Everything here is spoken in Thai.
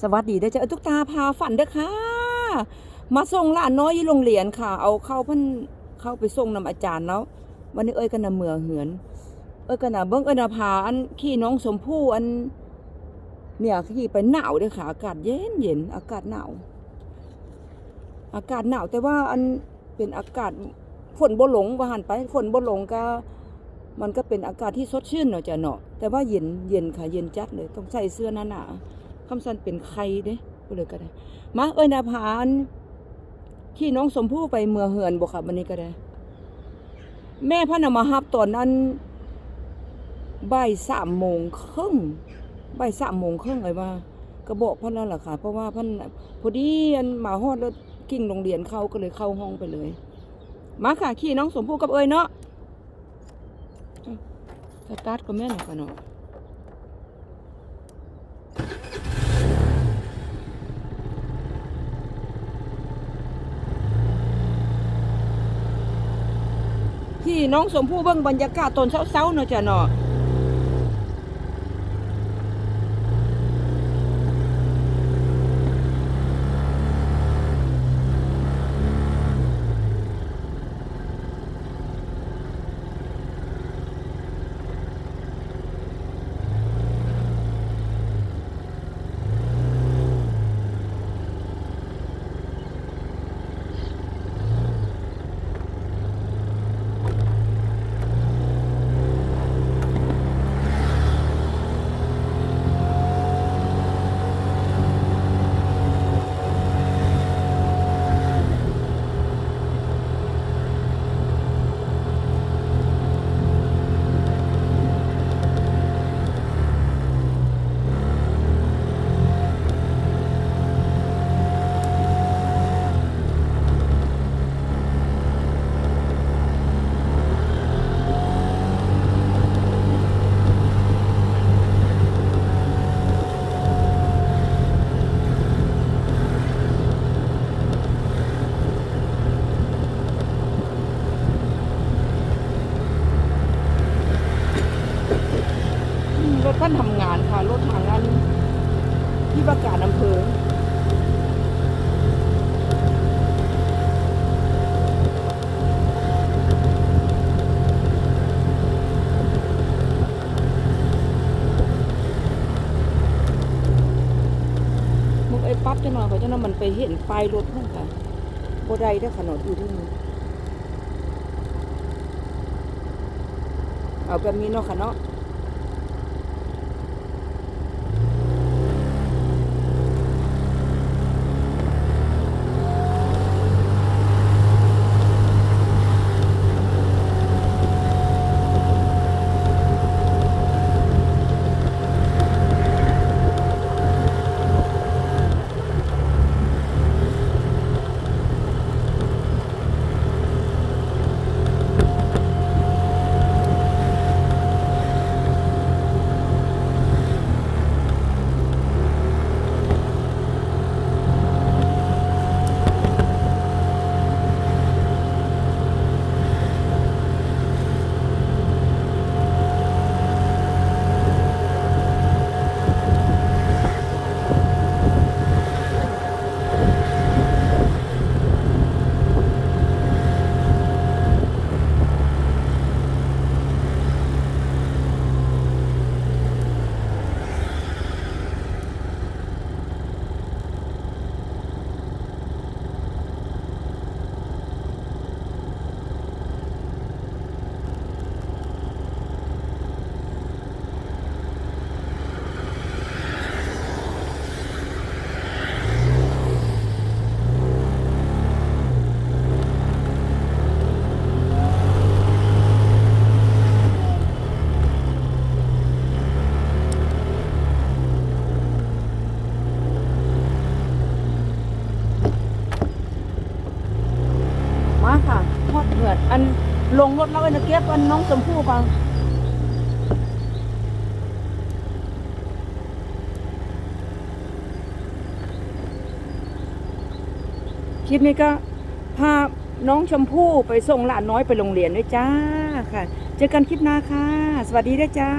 สวัสดีเด้อจ้าทุกตาพาฝันเด้อค่ะ มาส่งหลานน้อยอยู่โรงเรียนค่ะ เอาเข้าพิ่นเข้าไปส่งนำอาจารย์แล้ววันนี้เอ้ยก็นำเมือเหือน เอ้ยก็น่ะเบิ่งเอ้ยนะพาอันขี่น้องสมพู่อัน เนี่ยขี่ไปหนาวเด้อค่ะ อากาศเย็นเย็นอากาศหนาวอากาศหนาวแต่ว่าอันเป็นอากาศฝนบ่หลงว่าหันไปฝนบ่หลงก็มันก็เป็นอากาศที่สดชื่นเนาะจ้ะเนาะแต่ว่าเย็นเย็นค่ะเย็นจัดเลยต้องใส่เสื้อหนาๆ คำสันเป็นไข้เด้ก็เลยก็ได้ มาเอ้ยนาพานที่น้องสมพู่ไปเมืองเหือนบ่ค่ะวันนี้ก็ได้ แม่พ่อนำมาฮับตอนนั้นบ่ายสามโมงครึ่งบ่ายสามโมงครึ่งเลยว่าก็บอกพ่อแล้วล่ะค่ะ เพราะว่าพ่อนพอดีอันหมาฮอดแล้วกิ่งโรงเรียนเข้าก็เลยเข้าห้องไปเลย มาค่ะขี่น้องสมพู่กับเอ้ยเนาะสตาร์ทก็แม่นกันเนาะ ที่น้องสมพู่เบิ่งบรรยากาศตอนเช้าๆเนาะจ้ะเนาะ ที่ประกาศอำเภอมึงไอ้ปั๊บจะหน่อยเขาจะนำมันไปเห็นป้ายรถนั่นค่ะโบได้ได้อขนาดอยู่ที่นี่เอาแบบนี้เนาะค่ะเนาะ ลงรถแล้วไอ้นจะเก็บอันน้องชมพู่ก่อนคลิปนี้ก็พาน้องชมพู่ไปส่งหลานน้อยไปโรงเรียนด้วยจ้าค่ะ เจอกันคลิปหน้าค่ะ สวัสดีด้วยจ้า